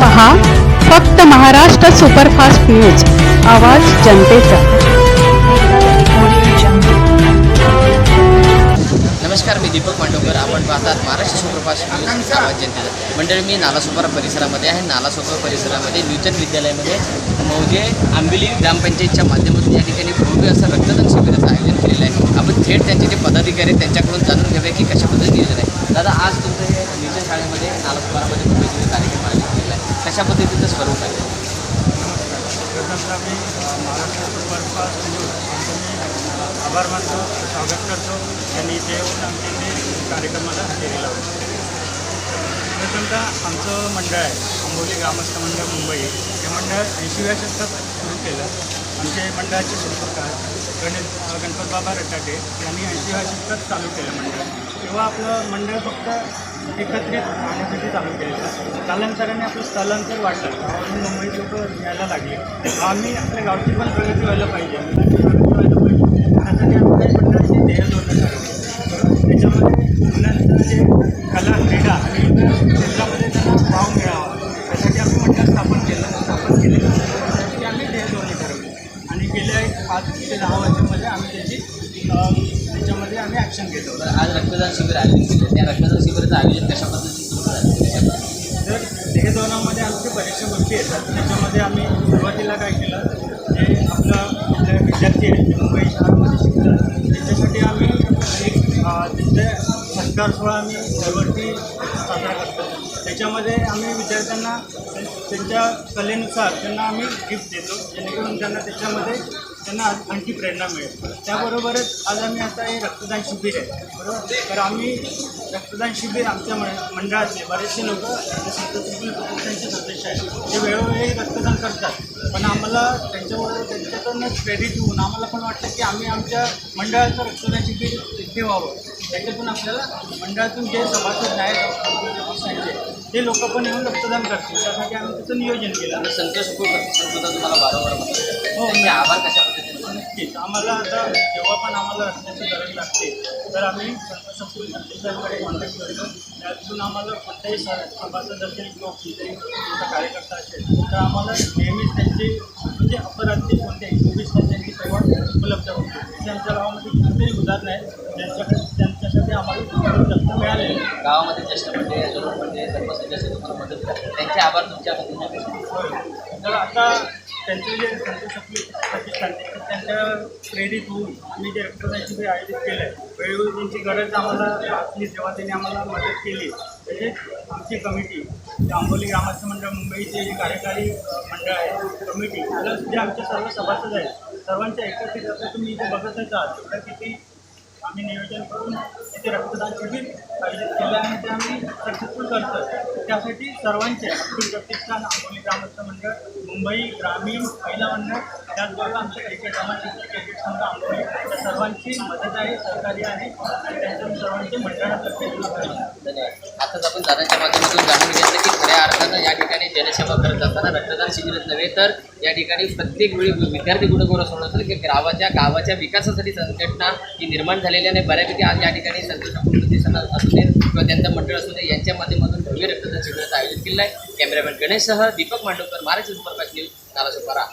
पहा फक्त Maharashtra superfast news आवाज जनतेचा. नमस्कार मी दीपक मांडवकर आपण पाहतात महाराष्ट्र सुप्रभाष न्यूज आवाज जनतेचा. मंडळी मी नालासोपारा परिसरामध्ये आहे. नालासोपारा परिसरामध्ये नूतन विद्यालयामध्ये मौजे आंबिली ग्रामपंचायतच्या माध्यमातून या ठिकाणी भव्य असं रक्तदान शिबिराचं आयोजन केलेलं आहे. आपण थेट त्यांचे जे पदाधिकारी त्यांच्याकडून जाणून घेऊया की कशा पद्धतीने नियोजन आहे दादा आज तुमचं हे नियोजन शाळेमध्ये नालासोपारामध्ये भव्य दिवस कार्यक्रम आयोजित अशा पद्धतीचं स्वरूप आहे? प्रथमतः मी महाराष्ट्र सुपरफास्ट न्यूज मी आभार मानतो स्वागत करतो. त्यांनी इथे येऊन आमच्या इथे कार्यक्रमाला हजेरी लावली. प्रथमतः आमचं मंडळ आहे आंबोली ग्रामस्थ मंडळ मुंबई. हे मंडळ ऐंशीव्या शतकात सुरू केलं. आमचे मंडळाचे शिल्पकार गणेश गणपत बाबा रटाटे यांनी ऐंशीव्या शतकात चालू केलं मंडळ. तेव्हा आपलं मंडळ फक्त एकत्रित राहण्यासाठी चालू केले कालांतराने आपलं स्थलांतर वाढलं. गावातून मुंबईत लोक यायला लागले. आम्ही आपल्या गावची पण प्रगती व्हायला पाहिजे. मुलांची व्हायला पाहिजे त्यासाठी आम्ही काही ध्येय त्याच्यामध्ये मुलांचं जे कला क्रीडा आणि क्षेत्रामध्ये त्यांना मिळावा त्यासाठी आम्ही मंडळ स्थापन केलं. स्थापन केलेलं त्यासाठी आम्ही ध्येय धोरणे ठरवली आणि गेल्या एक पाच ते दहा वर्षामध्ये आम्ही त्याची त्याच्यामध्ये आम्ही ॲक्शन घेतो तर आज रक्तदान शिबिर आयोजित केलं त्या रक्तदान शिबिराचं आयोजन कशा पद्धतीने तर ध्येयधोरणामध्ये आमच्या बऱ्याचशा गोष्टी येतात. त्याच्यामध्ये आम्ही सुरुवातीला काय केलं? जे आपलं आपले विद्यार्थी आहेत मुंबई शहरामध्ये शिकतात त्याच्यासाठी आम्ही एक त्यांचे सत्कार सोहळा आम्ही दरवर्षी साजरा करतो. त्याच्यामध्ये आम्ही विद्यार्थ्यांना त्यां- त्यांच्या कलेनुसार त्यांना आम्ही गिफ्ट देतो. जेणेकरून त्यांना त्याच्यामध्ये त्यांना आणखी प्रेरणा मिळेल. त्याबरोबरच आज आम्ही आता हे रक्तदान शिबिर आहे बरोबर? तर आम्ही रक्तदान शिबिर आमच्या मंड- मंडळातले बरेचसे लोक संत सदस्य आहेत. ते वेळोवेळी रक्तदान करतात. पण आम्हाला त्यांच्याबरोबर त्यांच्याकडूनच क्रेडिट होऊन आम्हाला पण वाटतं की आम्ही आमच्या मंडळाचं रक्तदान शिबिर ठेवावं व्हावं. त्याच्यातून आपल्याला मंडळातून जे सभासद आहेत ते लोक पण येऊन रक्तदान करतील. त्यासाठी आम्ही त्याचं नियोजन केलं. आणि संतोष संस्कृता तुम्हाला वारंवार हो. त्यांचे आभार कशा पद्धतीने? नक्कीच. आम्हाला आता जेव्हा पण आम्हाला रस्त्याची गरज लागते तर आम्ही संतोषपूर संदेशाकडे कॉन्टॅक्ट करतो. त्यातून आम्हाला कोणत्याही सभासद असेल किंवा कोणत्याही कार्यकर्ता असेल तर आम्हाला नेहमीच त्यांची म्हणजे अपरात्री कोणत्याही चोवीस तास त्यांची सेवा उपलब्ध होते. आमच्या गावामध्ये कितीतरी उदाहरणं आहेत ज्यांच्याकडे त्यांच्यासाठी आम्हाला उपलब्ध मिळालेले आहे. गावामध्ये ज्येष्ठ म्हणजे तरुण म्हणजे सर्व सदस्य तुम्हाला मदत करतात. त्यांचे आभार तुमच्या तर आता त्यांचे जे प्रतिष्ठान त्यांच्या प्रेरित होऊन आम्ही जे रक्तदान जे आयोजित केलं आहे वेळोवेळी त्यांची गरज आम्हाला आपली जेव्हा त्यांनी आम्हाला मदत केली तसेच आमची कमिटी आंबोली ग्रामस्थ मंडळ मुंबईचे जे कार्यकारी मंडळ आहे कमिटी प्लस जे आमचे सर्व सभासद आहेत सर्वांच्या एकत्रित आता तुम्ही इथे बघतच आहात किती आम्ही नियोजन करून तिथे रक्तदान शिबिर आयोजित केलं आणि ते आम्ही सक्सेसफुल करतो त्यासाठी सर्वांचे अब्दुल प्रतिष्ठान आंबोली ग्रामस्थ मंडळ मुंबई ग्रामीण महिला मंडळ त्याचबरोबर आमच्या क्रिकेट समाज क्रिकेट संघ आंबोली त्या सर्वांची मदत आहे सहकार्य आहे. आणि त्यांच्या सर्वांचे मंडळातर्फे धन्यवाद. आताच आपण दादाच्या माध्यमातून जाणून घेतलं की जनसेवा करत असताना रक्तदान शिबिरच नव्हे तर या ठिकाणी प्रत्येक वेळी विद्यार्थी गुणगौरव सोडवतात की गावाच्या गावाच्या विकासासाठी संघटना ही निर्माण झालेली आणि बऱ्यापैकी आज या ठिकाणी संघटना असू दे किंवा त्यांचं मंडळ असू दे यांच्या माध्यमातून भव्य रक्तदान शिबिराचं आयोजित केलं आहे. कॅमेरामॅन गणेशसह दीपक मांडवकर महाराष्ट्र सुपरफास्ट न्यूज नालासोपारा.